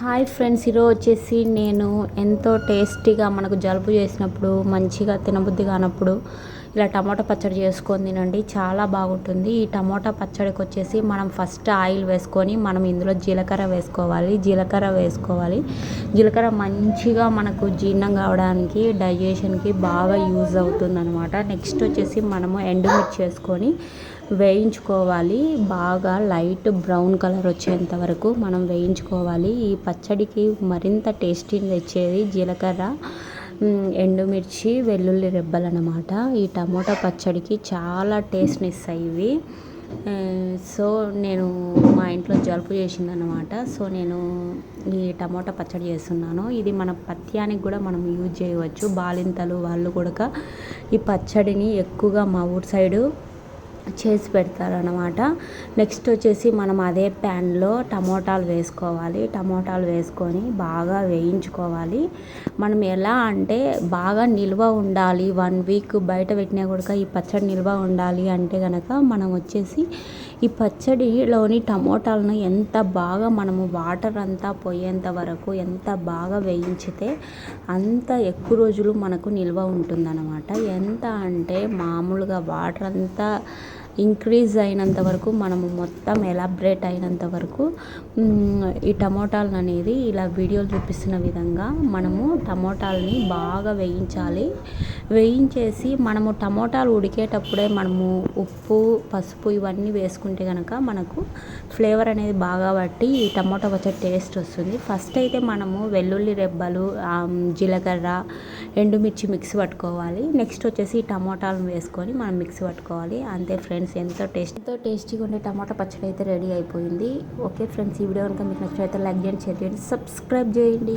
Hi friends ఈరోజు వచ్చేసి నేను ఎంతో టేస్టీగా మనకు జలుబు చేసినప్పుడు మంచిగా తినబుద్ధి కానప్పుడు ఇలా టమాటా పచ్చడి చేసుకొని తినండి. చాలా బాగుంటుంది. ఈ టమాటా పచ్చడికి వచ్చేసి మనం ఫస్ట్ ఆయిల్ వేసుకొని మనం ఇందులో జీలకర్ర వేసుకోవాలి. జీలకర్ర వేసుకోవాలి. జీలకర్ర మంచిగా మనకు జీర్ణం కావడానికి డైజెషన్కి బాగా యూజ్ అవుతుంది అనమాట నెక్స్ట్ వచ్చేసి మనము ఎండుమిర్చి వేసుకొని వేయించుకోవాలి. బాగా లైట్ బ్రౌన్ కలర్ వచ్చేంత వరకు మనం వేయించుకోవాలి. ఈ పచ్చడికి మరింత టేస్టీని తెచ్చేది జీలకర్ర ఎండుమిర్చి వెల్లుల్లి రెబ్బలు అనమాట ఈ టమోటా పచ్చడికి చాలా టేస్ట్ని ఇస్తాయి ఇవి సో నేను మా ఇంట్లో జలుబు చేసిందనమాట. సో నేను ఈ టమోటా పచ్చడి చేస్తున్నాను. ఇది మన పత్యానికి కూడా మనం యూజ్ చేయవచ్చు. బాలింతలు వాళ్ళు కూడా ఈ పచ్చడిని ఎక్కువగా మా ఊరు సైడు చేసి పెడతారనమాట నెక్స్ట్ వచ్చేసి మనం అదే ప్యాన్లో టమోటాలు వేసుకోవాలి. టమోటాలు వేసుకొని బాగా వేయించుకోవాలి. మనం ఎలా అంటే బాగా నిల్వ ఉండాలి. వన్ వీక్ బయట పెట్టినా కూడా ఈ పచ్చడి నిల్వ ఉండాలి అంటే కనుక మనం వచ్చేసి ఈ పచ్చడిలోని టమోటాలను ఎంత బాగా మనము వాటర్ అంతా పోయేంత వరకు ఎంత బాగా వేయించితే అంత ఎక్కువ రోజులు మనకు నిల్వ ఉంటుందన్నమాట. ఎంత అంటే మామూలుగా వాటర్ అంతా ఇంక్రీజ్ అయినంత వరకు మనము మొత్తం ఎలాబరేట్ అయినంత వరకు ఈ టమోటాలను అనేది ఇలా వీడియోలు చూపిస్తున్న విధంగా మనము టమోటాలని బాగా వేయించాలి. వేయించేసి మనము టమోటాలు ఉడికేటప్పుడే మనము ఉప్పు పసుపు ఇవన్నీ వేసుకుంటే కనుక మనకు ఫ్లేవర్ అనేది బాగా పట్టి ఈ టమోటా వచ్చే టేస్ట్ వస్తుంది. ఫస్ట్ అయితే మనము వెల్లుల్లి రెబ్బలు జీలకర్ర ఎండుమిర్చి మిక్సీ పట్టుకోవాలి. నెక్స్ట్ వచ్చేసి ఈ టమోటాలను వేసుకొని మనం మిక్సీ పట్టుకోవాలి. అంతే ఫ్రెండ్స్ ఎంతో టేస్ట్ ఎంతో టేస్టీగా ఉండే టమాటా పచ్చడి అయితే రెడీ అయిపోయింది. ఓకే ఫ్రెండ్స్ ఈ వీడియో కనుక మీకు నచ్చినట్లయితే లైక్ చేయండి షేర్ చేయండి సబ్స్క్రైబ్ చేయండి.